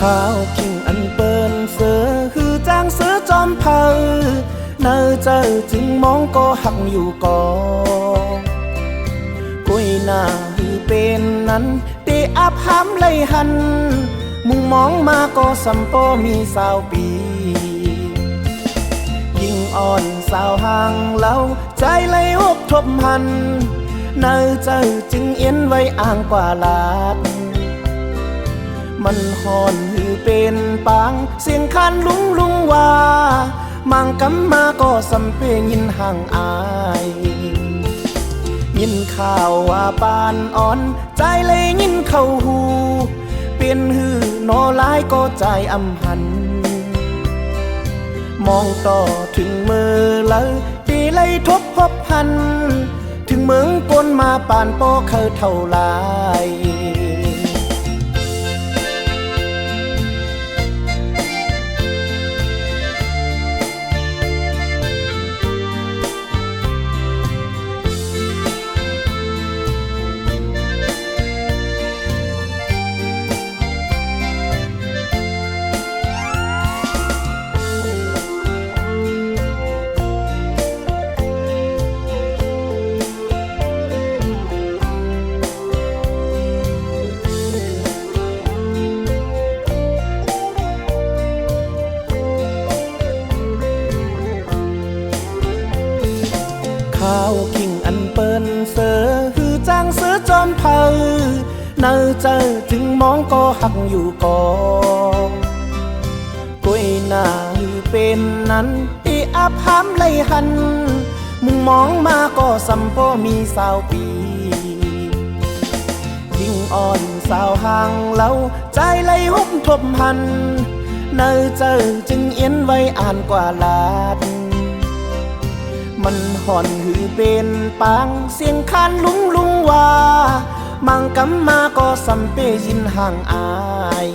ข้าวคิงอันเปิ้นเสือคือจางเสือจอมเผาเนอเจอจึงมองก็หักอยู่ก่อกุยหน้าฮือเป็นนั้นตีอับห้ำเลยหัน มุงมองมาก็สัมโปมีสาวปียิ่งอ่อนสาวห่างเล่าใจเลยหกทบหันเนอเจอจึงเอ็นไว้อ่างกว่าลาด มันหอนหือเป็นปางเสียงคันลุงลุงว่า มังกำมาก็สำเพยินห่างอาย ยินข่าวว่าปานอ่อน ใจเลยยินเข้าหู เปลี่นหือโนลายก็ใจอำหัน มองต่อถึงมือเลยตีเลยทบพบพัน ถึงเมืองกลมาปานโปเคยเท่าไร ข้าวกิ่งอันเปิ้นเสือฮือจางเสือจอมเผาเนอเจอจึงมองก็หักอยู่ก่อกุยหน้าฮือเป็นนั้นตีอับห้ำเลหันมุงมองมาก็สัมโพมีสาวปียิ่งอ่อนสาวห่างเล่าใจเลหุบทบหันเนอเจอจึงเอ็นไว้อ่านกว่าลาด มันห่อนหือเป็นปางเสียงคานลุงลุงว่า มังกำมาก็สัมเปยินห่างอาย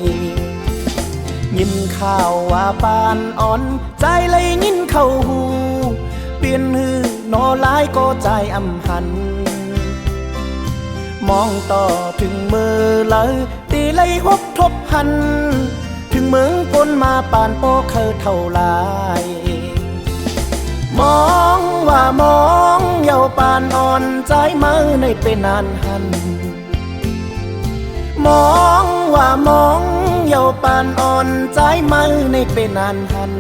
ยินข่าวว่าปานอ่อน ใจเลยยินเข้าหู เปลี่ยนหือโนลายก็ใจอำหัน มองต่อถึงมือเลยตีเลยหบทบหัน ถึงเมืองกลมาปานโปเคยเท่าไรมอง ว่ามองเยาปานอ่อนใจมือในเป็นนานหัน มองว่ามองเยาปานอ่อนใจมือในเป็นนานหัน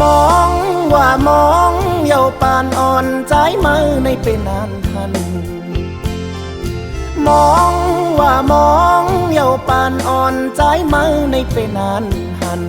มองว่ามองเยาปานอ่อนใจมือในเป็นนานหัน มองว่ามองเยาปานอ่อนใจมือในเป็นนานหัน